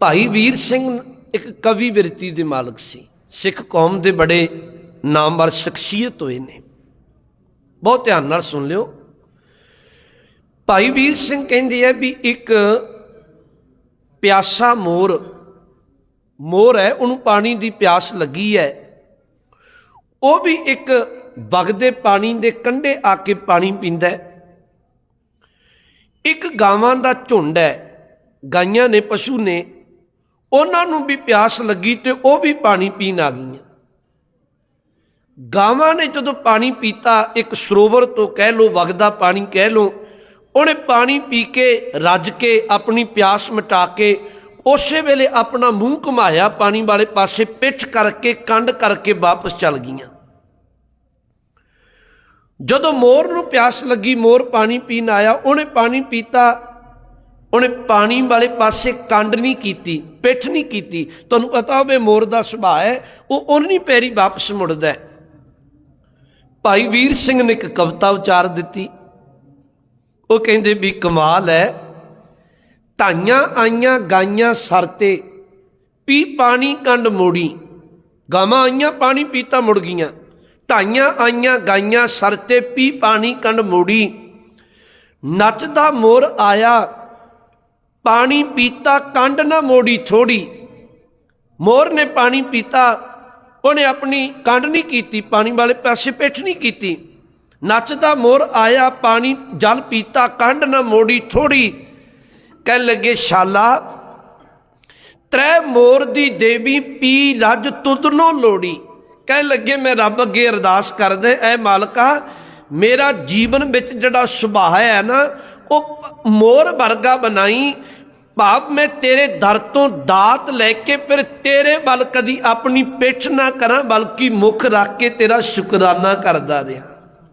ਭਾਈ ਵੀਰ ਸਿੰਘ ਇੱਕ ਕਵੀ ਬਿਰਤੀ ਦੇ ਮਾਲਕ ਸੀ। ਸਿੱਖ ਕੌਮ ਦੇ ਬੜੇ ਨਾਮਵਰ ਸ਼ਖਸੀਅਤ ਹੋਏ ਨੇ। ਬਹੁਤ ਧਿਆਨ ਨਾਲ ਸੁਣ ਲਿਓ। ਭਾਈ ਵੀਰ ਸਿੰਘ ਕਹਿੰਦੇ ਆ ਵੀ ਇੱਕ ਪਿਆਸਾ ਮੋਰ ਮੋਰ ਹੈ, ਉਹਨੂੰ ਪਾਣੀ ਦੀ ਪਿਆਸ ਲੱਗੀ ਹੈ। ਉਹ ਵੀ ਇੱਕ ਵਗਦੇ ਪਾਣੀ ਦੇ ਕੰਢੇ ਆ ਕੇ ਪਾਣੀ ਪੀਂਦਾ ਹੈ। ਇੱਕ ਗਾਵਾਂ ਦਾ ਝੁੰਡ ਹੈ। ਗਾਈਆਂ ਨੇ, ਪਸ਼ੂ ਨੇ ਉਹਨਾਂ ਨੂੰ ਵੀ ਪਿਆਸ ਲੱਗੀ ਤੇ ਉਹ ਵੀ ਪਾਣੀ ਪੀਣ ਆ ਗਈਆਂ। ਗਾਵਾਂ ਨੇ ਜਦੋਂ ਪਾਣੀ ਪੀਤਾ, ਇੱਕ ਸਰੋਵਰ ਤੋਂ ਕਹਿ ਲੋ ਵਗਦਾ ਪਾਣੀ ਕਹਿ ਲੋ ਉਹਨੇ ਪਾਣੀ ਪੀ ਕੇ, ਰੱਜ ਕੇ, ਆਪਣੀ ਪਿਆਸ ਮਿਟਾ ਕੇ, ਉਸੇ ਵੇਲੇ ਆਪਣਾ ਮੂੰਹ ਘੁਮਾਇਆ, ਪਾਣੀ ਵਾਲੇ ਪਾਸੇ ਪਿੱਠ ਕਰਕੇ ਕੰਡ ਕਰਕੇ ਵਾਪਸ ਚੱਲ ਗਈਆਂ। ਜਦੋਂ ਮੋਰ ਨੂੰ ਪਿਆਸ ਲੱਗੀ, ਮੋਰ ਪਾਣੀ ਪੀਣ ਆਇਆ, ਉਹਨੇ ਪਾਣੀ ਪੀਤਾ ਉਹਨੇ ਪਾਣੀ ਵਾਲੇ ਪਾਸੇ ਕੰਡ ਨਹੀਂ ਕੀਤੀ, ਪਿੱਠ ਨਹੀਂ ਕੀਤੀ। ਤੁਹਾਨੂੰ ਪਤਾ ਹੋਵੇ ਮੋਰ ਦਾ ਸੁਭਾਅ ਹੈ, ਉਹ ਉਨੀ ਪੈਰੀ ਵਾਪਸ ਮੁੜਦਾ ਹੈ। ਭਾਈ ਵੀਰ ਸਿੰਘ ਨੇ ਇੱਕ ਕਵਿਤਾ ਉਚਾਰ ਦਿੱਤੀ। ਉਹ ਕਹਿੰਦੇ ਵੀ ਕਮਾਲ ਹੈ, ਧਾਈਆਂ ਆਈਆਂ ਗਾਈਆਂ ਸਰ ਤੇ, ਪੀ ਪਾਣੀ ਕੰਡ ਮੋੜੀ। ਗਾਵਾਂ ਆਈਆਂ ਪਾਣੀ ਪੀਤਾ ਮੁੜ ਗਈਆਂ। ਢਾਈਆਂ ਆਈਆਂ ਗਾਈਆਂ ਸਰ ਤੇ, ਪੀ ਪਾਣੀ ਕੰਡ ਮੋੜੀ। ਨੱਚਦਾ ਮੋਰ ਆਇਆ ਪਾਣੀ ਪੀਤਾ, ਕੰਡ ਨਾ ਮੋੜੀ ਥੋੜੀ। ਮੋਰ ਨੇ ਪਾਣੀ ਪੀਤਾ, ਉਹਨੇ ਆਪਣੀ ਕੰਡ ਨਹੀਂ ਕੀਤੀ, ਪਾਣੀ ਵਾਲੇ ਪਾਸੇ ਪਿੱਠ ਨਹੀਂ ਕੀਤੀ। ਨੱਚਦਾ ਮੋਰ ਆਇਆ, ਪਾਣੀ ਜਲ ਪੀਤਾ, ਕੰਡ ਨਾ ਮੋੜੀ ਥੋੜੀ। ਕਹਿ ਲੱਗੇ, ਸ਼ਾਲਾ, ਤ੍ਰੈ ਮੋਰ ਦੀ ਦੇਵੀ ਪੀ ਰੱਜ ਤੁਧਨੋਂ ਲੋੜੀ। ਕਹਿ ਲੱਗੇ, ਮੈਂ ਰੱਬ ਅੱਗੇ ਅਰਦਾਸ ਕਰਦੇ, ਐ ਮਾਲਕਾ, ਮੇਰਾ ਜੀਵਨ ਵਿੱਚ ਜਿਹੜਾ ਸੁਭਾਅ ਹੈ ਨਾ, ਉਹ ਮੋਰ ਵਰਗਾ ਬਣਾਈ ਭਾਵ ਮੈਂ ਤੇਰੇ ਦਰ ਤੋਂ ਦਾਤ ਲੈ ਕੇ ਫਿਰ ਤੇਰੇ ਵੱਲ ਕਦੀ ਆਪਣੀ ਪਿੱਠ ਨਾ ਕਰਾਂ, ਬਲਕਿ ਮੁਖ ਰੱਖ ਕੇ ਤੇਰਾ ਸ਼ੁਕਰਾਨਾ ਕਰਦਾ ਰਿਹਾ।